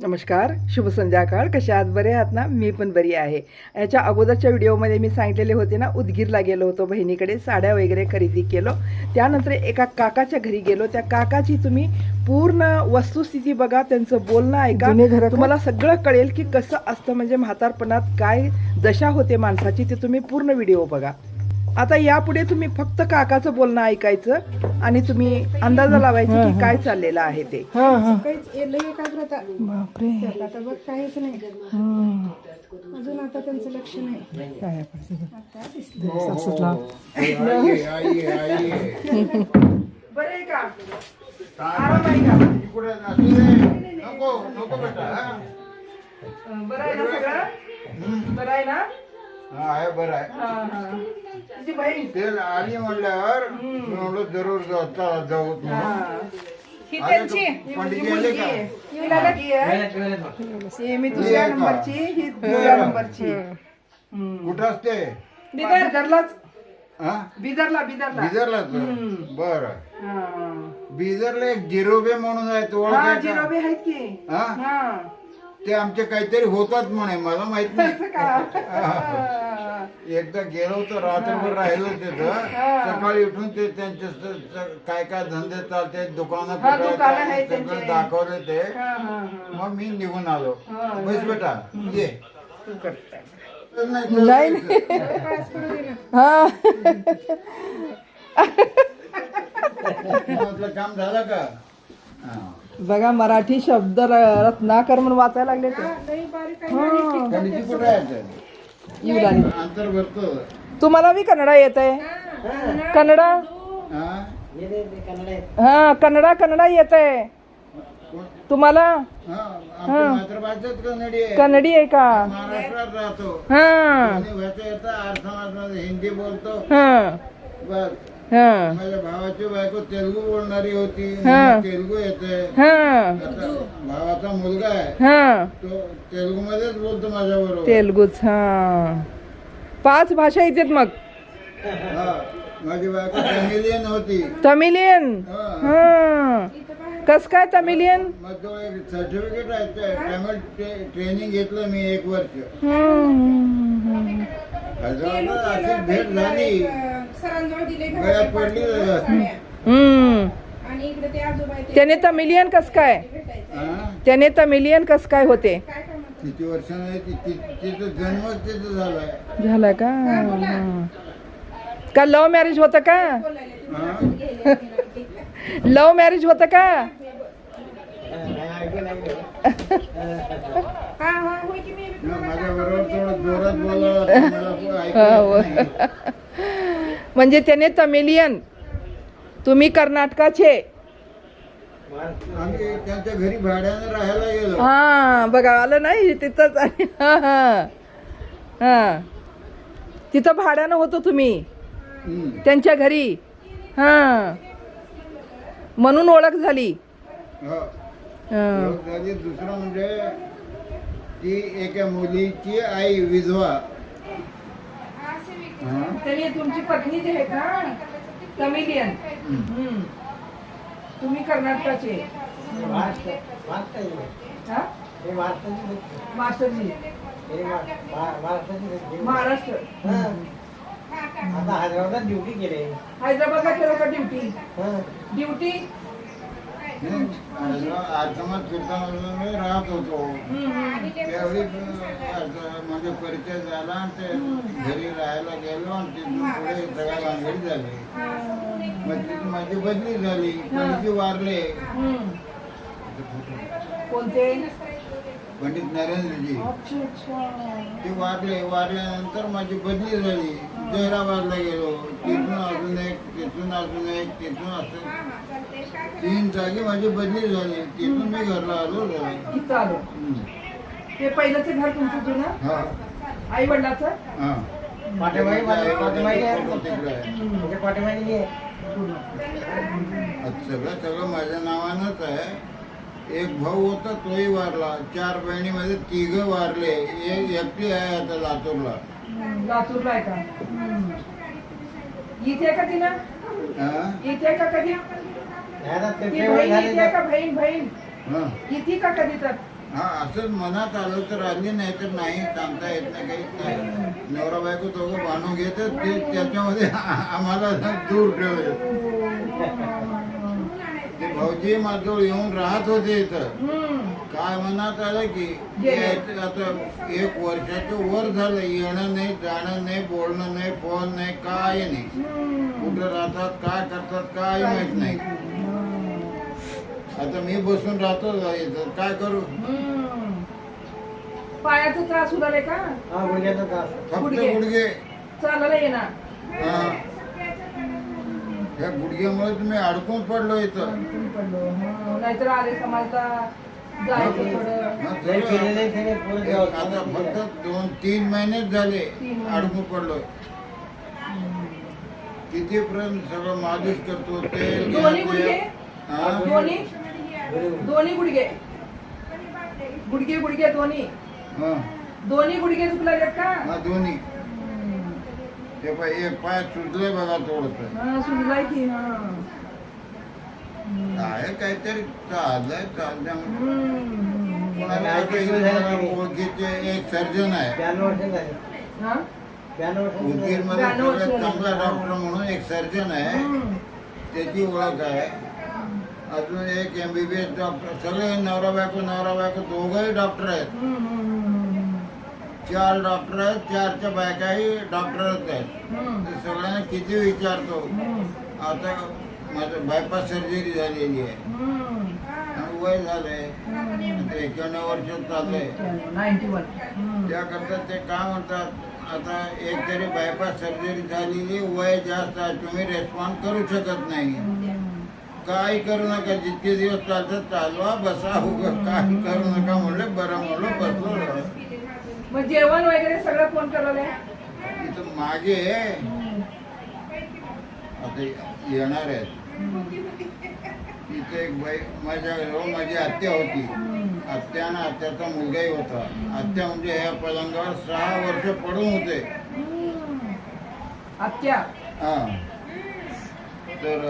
नमस्कार शुभ संध्याकाळ. कशा आहात? बरे आहात ना? मी पण बरी आहे. याच्या अगोदरच्या व्हिडिओमध्ये मी सांगितलेले होते ना उदगीरला गेलो होतो बहिणीकडे साड्या वगैरे खरेदी केलो. त्यानंतर एका काकाच्या घरी गेलो. त्या काकाची तुम्ही पूर्ण वस्तुस्थिती बघा त्यांचं बोलणं ऐका? तुम्हाला सगळं कळेल की कसं असतं म्हणजे म्हातारपणात काय दशा होते माणसाची ते तुम्ही पूर्ण व्हिडिओ बघा. आता यापुढे तुम्ही फक्त काकाचं बोलणं ऐकायचं आणि तुम्ही अंदाजा लावायचा की काय चाललेलं आहे ते. हा हा. काहीच एकाग्रता. बापरे. आता बघ काहीच नाही. अजून आता त्यांचं लक्ष नाही. काय. बरं आहे का आराम आहे का? बरं आहे ना सगळं? बरं आहे ना? आहे बरं आहे. हा, हा. तुझी बहीण. ते आली म्हणल्यावर मी म्हणलो जरूर जाऊ चला जाऊ हा. ही त्यांची का? ही पंडित माझी आले मुलगी का? आहे. ही. लडकी आहे. ही मी दुसऱ्या ही आहे का? नंबरची ही दुसऱ्या नंबरची. कुठं असते? बिदर बिदरलाच? हा? बिदरला बिदरला. बिदरलाच बर. हा. बिदरला एक जिरोबे म्हणून आहे तो हा ओळखायचा? जिरोबे आहेत की. हा? हा. ते आमचे काहीतरी होतात म्हणे मला माहीत नाही. एकदा गेलो होतो रात्रभर राहिलो तिथं. सकाळी उठून ते त्यांचे काय काय धंदे चालते दुकानं हा, कुठं दुकानं आहेत, आहेत सगळं त्यांचे. दाखवले ते. हा, हा, हा. मग मी निघून आलो. हा, बस बेटा ये. नाही, हा. काम झालं का? हा. बघा मराठी शब्द र- रत्नाकर म्हणून वाचायला लागले ते. कुठे आहे अंतर भरतो. तुम्हाला बी कन्नडा येत आहे. कन्नडा? हा? हा कन्नडा कन्नडा येत आहे. कोण? तुम्हाला? हा, आमची मातृभाषाच कन्नडी आहे. कन्नडी आहे का? महाराष्ट्रात राहतो. हा. भाषा हिंदी बोलतो. हा. बस. हा. माझ्या भावाची बायको तेलुगू बोलणारी होती. हा. मला तेलुगू येते हा. आता भावाचा मुलगा आहे. हा. तो तेलुगू मध्येच बोलतो माझ्या बरोबर तेलगूच हा. पाच भाषा येतात मग. माझी बायको फॅमिलियन होती. तमिलियन? हा. कस काय तमिलियन? मग तो एक सर्टिफिकेट आहे ते तमिळ ट्रे- ट्रेनिंग घेतलं मी एक वर्ष. हम्म. हैदराबादला अशी भेट झाली. सरांजवळ दिले गळ्यात पडली हम्म. आणि इकडे ते आजोबा आहे ते त्याने तमिलियन कस काय? भेटायचं. हा? त्याने तमिलियन कस काय होते? काय किती वर्षाने ति- ति- तिथं जन्मच तिथं झालाय. झालं का? हा. का लव्ह मॅरेज होतं का? लव्ह मॅरेज होतं का? हा जोरात बोलावं मला ऐकू येत नाही. म्हणजे त्याने तमिलियन. तुम्ही कर्नाटकाचे. आम्ही त्यांच्या घरी भाड्यानं राहायला गेलो. हा बघा आलं नाही तिथंच आहे. हा हा. हा. तिथं भाड्यानं होतो तुम्ही. त्यांच्या घरी. हा. म्हणून ओळख झाली. झाली दुसरं म्हणजे ती एका मुलीची आई विधवा. हा? तरी तुमची पत्नी जी आहे का? तमिलियन हम्म. तुम्ही कर्नाटकाचे. हा? मास्टरजी महाराष्ट्र. आता हैदराबादात ड्युटी केले. हैदराबादला केलं का ड्युटी? ड्युटी? आश्रमात कीर्तनाला राहत होतो त्यावेळी म्हणजे परिचय झाला आणि ते घरी राहायला गेलो आणि तिथून पुढे सगळ्या भानगडी झाली मग तिथून माझी बदली झाली पंडितजी वारले कोणते? पंडित नरेंद्रजी. ते वारले वारल्यानंतर माझी बदली झाली. जैराबादला गेलो. तिथून अजून एक तिथून अजून एक तिथून असं. तीन जागी माझी बदली झाली तिथून मी घरला आलो जरा. इथं आलो हम्म. हे पहिलंच घर तुमचं जुनं हा आई वडिलाचं हा पाठीमागे माझे पाठीमागे आहे. तिकडे आहे. म्हणजे पाठीमागे आहे. सगळं सगळं माझ्या नावानंच आहे एक भाऊ होता तोही वारला चार बहिणीमध्ये तिघ वारले एक एकटी आहे आता लातूरला लातूरला आहे का हम्म. इथे आहे का तिनं हा? इथे आहे का कधी ते ती बहीण का? बहीण बहीण. हा. इथे का कधी तर? हा असंच मनात आलं तर आली नाही तर नाही. सांगता येत नाही काहीच नाही नवरा बायको दोघं बांधून घेतात ते त्याच्यामध्ये आम्हाला दूर ठेवले. ते भाऊजी माझं येऊन राहत होते इथं. काय मनात आलं की यायचं आता एक वर्षाच्या वर झालं. येणं नाही जाणं नाही बोलणं नाही फोन नाही काय नाही. कुठं राहतात काय करतात काय माहीत नाही. आता मी बसून राहतो इथं काय करू पायाचा त्रास का हा गुडघ्याचा त्रास फक्त गुडघे. गुडघे चालायला येणार हा. या गुडघ्यामुळे तुम्ही अडकून पडलो इथं पडलो हं. नाहीतर आले समाजला जायचं थोडं हा, लय सगळं. केलेले त्याने पोरं एक द्यावं. आता फक्त दोन तीन महिनेच झाले तीन महिने. अडकून पडलो किती पर्यंत सगळं मालिश करतो तेल घ्या, दोन्ही. गुडघे हा? दोन्ही गुडघे. गुडघे गुडघे दोन्ही. हा. दोन्ही गुडघे चुकले का? हा दोन्ही. ते पाय एक पाय सुजले बघा थोडस. सुजलाय की हा. काय काहीतरी चाललंय चाललंय ओळखीचे एक सर्जन आहे. ब्याण्णव वर्ष झाले. हा? ब्याण्णव वर्ष उदगीरमध्ये ब्याण्णव वर्ष झाली. चांगला डॉक्टर म्हणून एक सर्जन आहे. त्याची ओळख आहे. अजून एक एमबीबीएस डॉक्टर सगळे नवरा बायको नवरा बायको दोघंही डॉक्टर आहेत. चार डॉक्टर आहेत चारच्या बायकाही डॉक्टरच आहेत. ते सगळ्यांना किती विचारतो. आता माझं बायपास सर्जरी झालेली आहे. आणि वय झालंय. आता एक्याण्णव वर्ष चाललंय. त्याकरता ते काय म्हणतात आता एक तरी बायपास सर्जरी झालेली वय जास्त आहे तुम्ही रेस्पॉन्ड करू शकत नाही. काय करू नका जितके दिवस चालतात चालवा बसा उगं. काय करू नका म्हणलं बरं म्हणलं बसलो मग जेवण वगैरे सगळं फोन करवलंय? इथं मागे आता येणार आहेत. इथे एक बाई माझ्या जवळ माझी आत्या होती. आत्या आणि आत्याचा मुलगाही होता. आत्या म्हणजे ह्या पलंगावर सहा वर्ष पडून होते. आत्या? हा. तर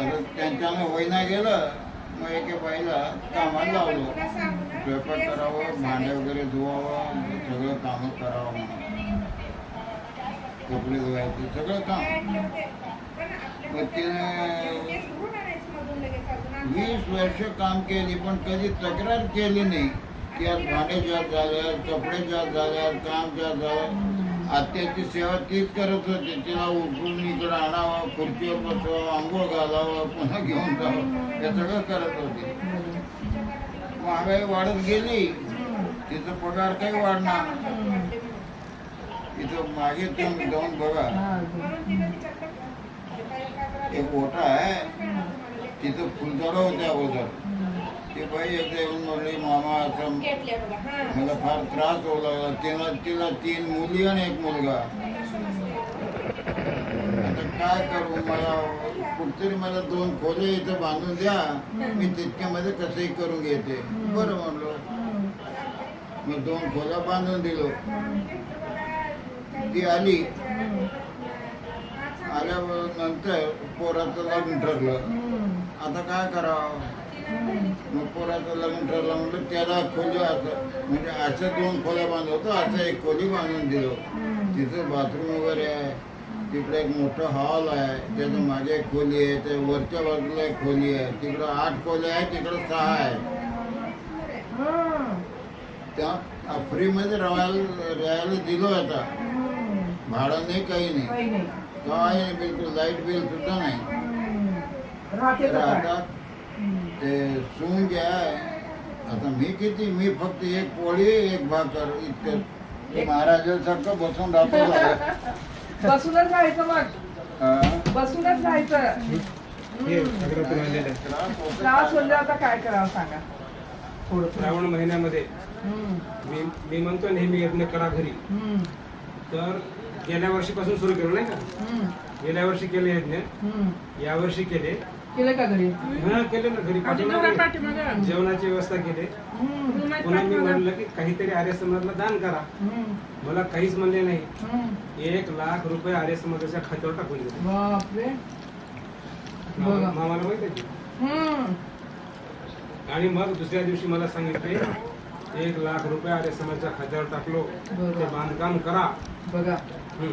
आता त्यांच्यानं होईना गेलं मग एके बाईला कामाला लावलो. स्वयंपाक करावं भांडे वगैरे धुवावं सगळं कामं करावं. म्हणून कपडे धुवायचे सगळं काम. मग तिने वीस वर्ष काम केली पण कधी तक्रार केली नाही. की आज भांडे जास्त झाले कपडे जास्त झाले काम जास्त झालं. आत्याची सेवा तीच करत होते. तिला उठून इकडं आणावं खुर्चीवर बसवा आंघोळ घालावं पुन्हा घेऊन जावं. हे सगळं करत होते. महागाई वाढत गेली. तिचा पगार काही वाढणार इथं मागे तुम्ही जाऊन बघा. एक ओटा आहे. तिथं फुलझाडं होते अगोदर. ती बाई एकदा येऊन म्हणली मामा असं मला फार त्रास होऊ लागला. तिला तिला तीन मुली आणि एक मुलगा. आता काय करू मला कुठतरी मला दोन खोले इथं बांधून द्या. मी तितक्यामध्ये कसंही करून घेते. बरं म्हणलो. मग दोन खोल्या बांधून दिलो. ती आली. आल्यानंतर पोराचं लग्न ठरलं. आता काय करावं? मग पोराचं लग्न ठरलं म्हटलं त्याला खोली असं म्हणजे असं दोन खोल्या बांधवतो असं एक खोली बांधून दिलो तिथं बाथरूम वगैरे आहे तिकडे एक मोठं हॉल आहे त्याच्यामागे एक खोली आहे त्या वरच्या बाजूला एक खोली आहे तिकडं आठ खोल्या आहे तिकडं सहा आहे त्या फ्रीमध्ये राहायला राहायला दिलो आता भाडं नाही काही नाही. काय नाही. बिलकुल लाइट बिल सुद्धा नाही. राहते तर का काय? आता ते सून जे आहे आता मी किती मी फक्त एक पोळी एक भाकर इतकं. महाराजासारखं बसून राहतो. बसूनच राहायचं मग. हा? बसूनच राहायचं. त्रास म्हणजे आता काय करावं सांगा. थोडं श्रावण महिन्यामध्ये मी मी म्हणतो नेहमी यज्ञ करा घरी. तर गेल्या वर्षीपासून सुरू केलं नाही का? गेल्या वर्षी केले यज्ञ. यावर्षी केले. केलं का घरी? हा केले ना घरी पाठीमागे. जेवणाची व्यवस्था केली. पुन्हा मी म्हणलं की काहीतरी आर्य समाजला दान करा. मला काहीच म्हणले नाही. एक लाख रुपये आर्य समाजाच्या खात्यावर टाकून दिले. बापरे. मामाला माहिती आहे. आणि मग दुसऱ्या दिवशी मला सांगितले एक लाख रुपये आर्य समाजच्या खात्यावर टाकलो. ते बांधकाम करा. बघा. हम्म.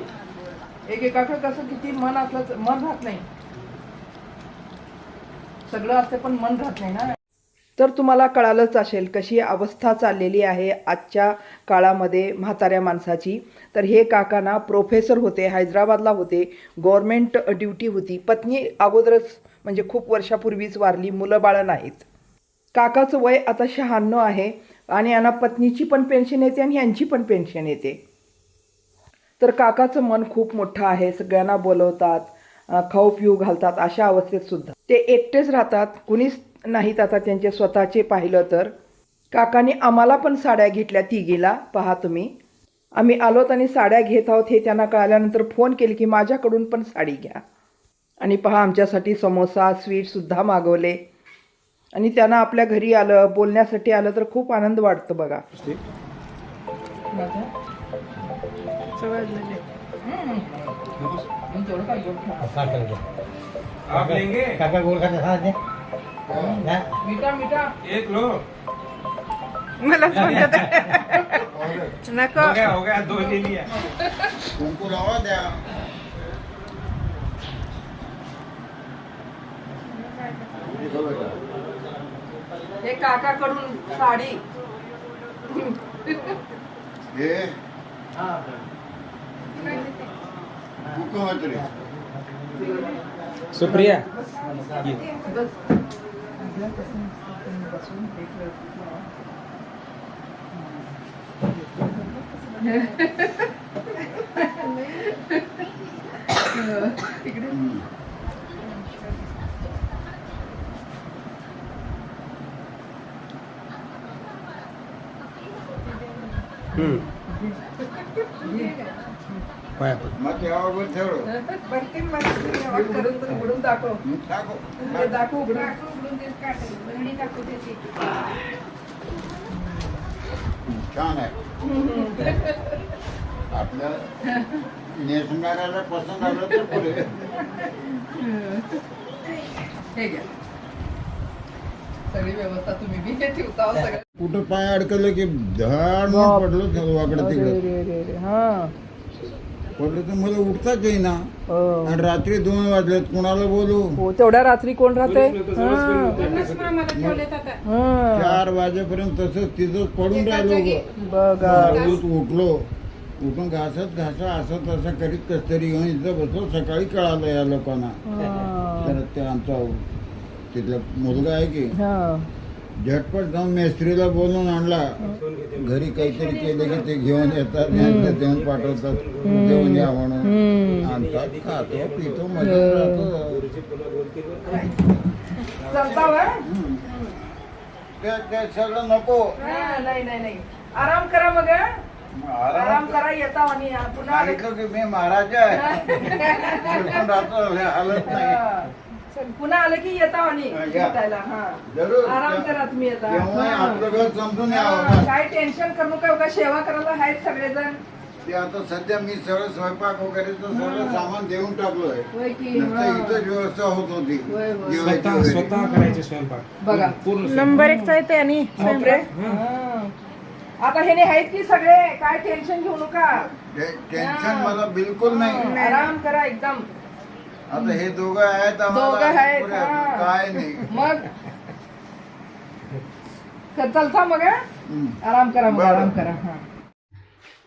एकेकाकडे कसं किती मन असलं मन राहत नाही. सगळं असते पण मन राहत नाही ना. तर तुम्हाला कळालंच असेल कशी अवस्था चाललेली आहे आजच्या काळामध्ये म्हाताऱ्या माणसाची. तर हे काकांना प्रोफेसर होते हैदराबादला होते गव्हर्मेंट ड्युटी होती. पत्नी अगोदरच म्हणजे खूप वर्षापूर्वीच वारली मुलं बाळं नाहीत. काकाचं वय आता शहाण्णव आहे आणि यांना पत्नीची पण पेन्शन येते आणि यांची पण पेन्शन येते. तर काकाचं मन खूप मोठं आहे सगळ्यांना बोलवतात खाऊ पिऊ घालतात अशा अवस्थेत सुद्धा. ते एकटेच राहतात कुणीच नाहीत आता त्यांचे स्वतःचे पाहिलं तर. काकाने आम्हाला पण साड्या घेतल्या तिघीला पहा तुम्ही. आम्ही आलोत आणि साड्या घेत आहोत हे त्यांना कळाल्यानंतर फोन केले की माझ्याकडून पण साडी घ्या. आणि पहा आमच्यासाठी समोसा स्वीटसुद्धा मागवले. आणि त्यांना आपल्या घरी आलं बोलण्यासाठी आलं तर खूप आनंद वाटतो बघा. आप लेंगे? काका गोल खाते हा दे। हा. मिठा मिठा। एक लो। मला नको। हो गया हो गया दो ले लिया। कुंकू लावा द्या हे काकाकडून साडी। हे मुख्यमंत्री सुप्रिया मग यावर ठेवलं करून तर उघडून दाखव. टाकू दाखव. उघडून टाकू उघडून. तेच काढायचं. बहिणी टाकू त्याची. छान आहे. आपल्या नेसणाऱ्याला पसंत आलं तर पुढे. हे घ्या. सगळी व्यवस्था तुम्ही बी हे ठेवता सगळं. कुठं पाय अडकलं की धड पडलं वाकडं तिकडं. हा. पडलं तर मला उठताच येईना. हो. आणि रात्री दोन वाजलेत कुणाला बोलू? हो तेवढ्या रात्री कोण राहते? ठेवलेत आता. चार वाजेपर्यंत तसंच तिथंच पडून राहिलो. बघा. रोज उठलो. उठून घासत घासा असं तसं करीत कस तरी घेऊन इथं बसलो. सकाळी कळालं या लोकांना. तर ते आमचा तिथला मुलगा आहे की. हा. झटपट जाऊन मेस्त्रीला बोलून आणला. घरी काहीतरी केलं की ते घेऊन येतात देऊन पाठवतात जेवण या म्हणून. आणतात खातो पितो राहतो. ते सगळं नको. नाही नाही नाही. आराम करा मग. आराम करा. येता आणि पुन्हा आले- सांगितलं की मी महाराज आहे. राहतो हालत नाही. पुन्हा आलं की येता आणि या. भेटायला हा. जरूर. आराम करा तुम्ही येता तेव्हा. आपलं घर समजून यावं काय टेन्शन करू नका उगा सेवा करायला आहेत सगळेजण. ते आता सध्या मी सगळं स्वयंपाक वगैरे सगळं सामान देऊन टाकलोय. हा. इथंच व्यवस्था होत होती. स्वतः. स्वतः करायचे स्वयंपाक. बघा. पूर्ण नंबर एक आहे ते आणि. हा. आता हे आहेत की सगळे? काय टेन्शन घेऊ नका. ते- टेन्शन मला बिलकुल नाही. आराम करा एकदम. आता हे दोघं आहेत आम्हाला दोघं आहेत, पुरे हा. काय नाही मग चलता मग हा? हम्म. आराम करा मग बरं. आराम करा हा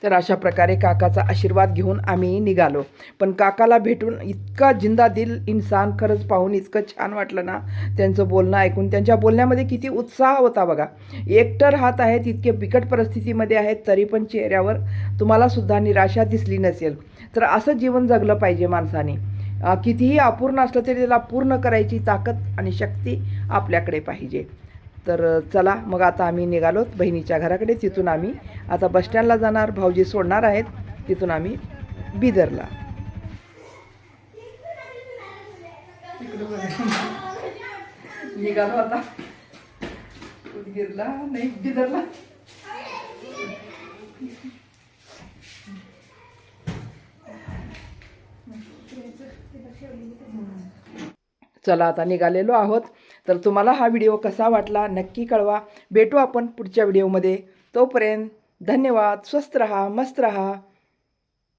तर अशा प्रकारे काकाचा आशीर्वाद घेऊन आम्ही निघालो पण काकाला भेटून इतका जिंदा दिल इन्सान खरंच पाहून इतकं छान वाटलं ना त्यांचं बोलणं ऐकून त्यांच्या बोलण्यामध्ये किती उत्साह होता बघा एकटं राहत आहेत इतके बिकट परिस्थितीमध्ये आहेत तरी पण चेहऱ्यावर तुम्हाला सुद्धा निराशा दिसली नसेल तर असं जीवन जगलं पाहिजे माणसाने कितीही अपूर्ण असलं तरी त्याला पूर्ण करायची ताकद आणि शक्ती आपल्याकडे पाहिजे. तर चला मग आता आम्ही निघालोत बहिणीच्या घराकडे. तिथून आम्ही आता बसस्टँडला जाणार भाऊजी सोडणार आहेत. तिथून आम्ही बिदरला. निघालो आता. उदगीरला नाही बिदरला. चला आता निघालेलो आहोत. तर तुम्हाला हा व्हिडिओ कसा वाटला नक्की कळवा. भेटू आपण पुढच्या व्हिडिओमध्ये. तोपर्यंत धन्यवाद. स्वस्त रहा मस्त रहा.